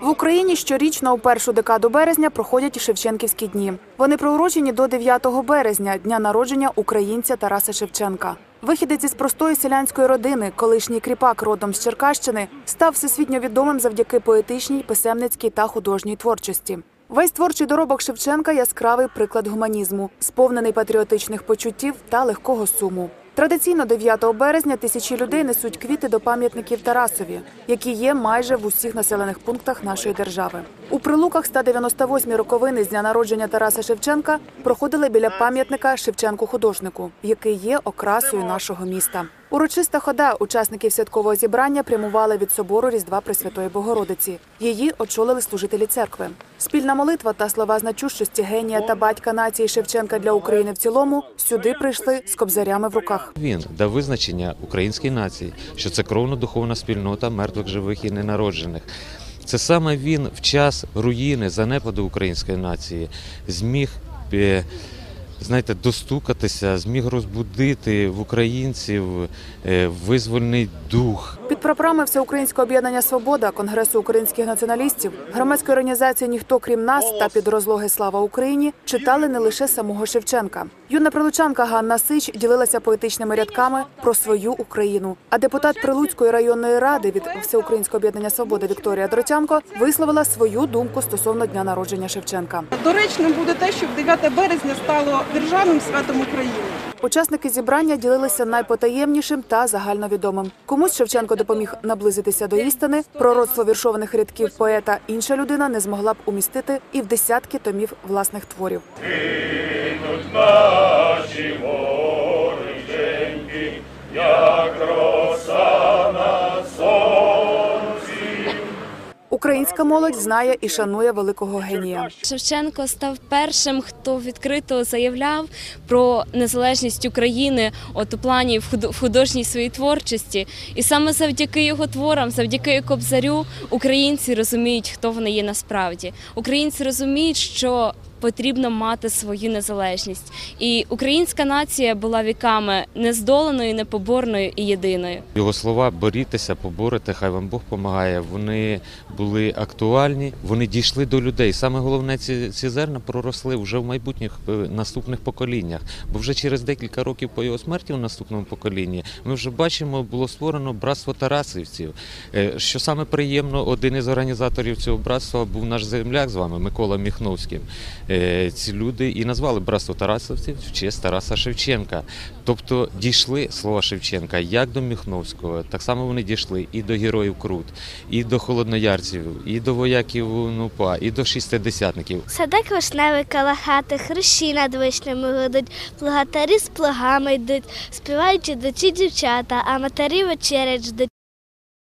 В Україні щорічно у першу декаду березня проходять Шевченківські дні. Вони приурочені до 9 березня, дня народження українця Тараса Шевченка. Вихідець із простої селянської родини, колишній кріпак родом з Черкащини, став всесвітньо відомим завдяки поетичній, писемницькій та художній творчості. Весь творчий доробок Шевченка яскравий приклад гуманізму, сповнений патріотичних почуттів та легкого суму. Традиційно 9 березня тисячі людей несуть квіти до пам'ятників Тарасові, які є майже в усіх населених пунктах нашої держави. У прилуках 198 роковини з дня народження Тараса Шевченка проходили біля пам'ятника Шевченку художнику, який є окрасою нашого міста. Урочиста хода учасників святкового зібрання прямували від собору Різдва Пресвятої Богородиці. Її очолили служителі церкви. Спільна молитва та слова значущості генія та батька нації Шевченка для України в цілому сюди прийшли з кобзарями в руках. Він дав визначення українській нації, що це кровно-духовна спільнота мертвих, живих і ненароджених. Це саме він в час руїни, занепаду української нації зміг. Знаєте, достукатися, зміг розбудити в українців е, визвольний дух, Під прапорами Всеукраїнського об'єднання Свобода, Конгресу українських націоналістів, громадської організації Ніхто крім нас та під розлоги Слава Україні читали не лише самого Шевченка. Юна прилучанка Ганна Сич ділилася поетичними рядками про свою Україну. А депутат Прилуцької районної ради від Всеукраїнського об'єднання Свобода Вікторія Дротянко висловила свою думку стосовно дня народження Шевченка. Доречним буде те, щоб 9 березня стало державним святом України. Учасники зібрання ділилися найпотаємнішим та загальновідомим. Комусь Шевченко допоміг наблизитися до істини. Пророцтво віршованих рядків поета інша людина не змогла б умістити і в десятки томів власних творів. Українська молодь знає і шанує великого генія. Шевченко став першим, хто відкрито заявляв про незалежність України от у плані в художній своїй творчості. І саме завдяки його творам, завдяки Кобзарю, українці розуміють, хто вони є насправді. Українці розуміють, що потрібно мати свою незалежність. І українська нація була віками нездоленою, непоборною і єдиною. Його слова борітеся, поборете, хай вам Бог помагає. Вони були актуальні, вони дійшли до людей. Саме головне, ці, ці зерна проросли вже в майбутніх е, наступних поколіннях. Бо вже через декілька років по його смерті в наступному поколінні ми вже бачимо, було створено братство Тарасівців. Е, Що саме приємно, один із організаторів цього братства був наш земляк з вами, Микола Міхновський. Е, Ці люди і назвали братство Тарасовців в честь Тараса Шевченка. Тобто дійшли слова Шевченка як до Міхновського, так само вони дійшли і до героїв Крут, і до холодноярців, і до вояків НУПА, і до шістидесятників. Садок вишневий коло хати, хрущі над вишнями гудуть, плугатарі з плугами йдуть, співають ідучі дівчата, а матері вечерять ждуть.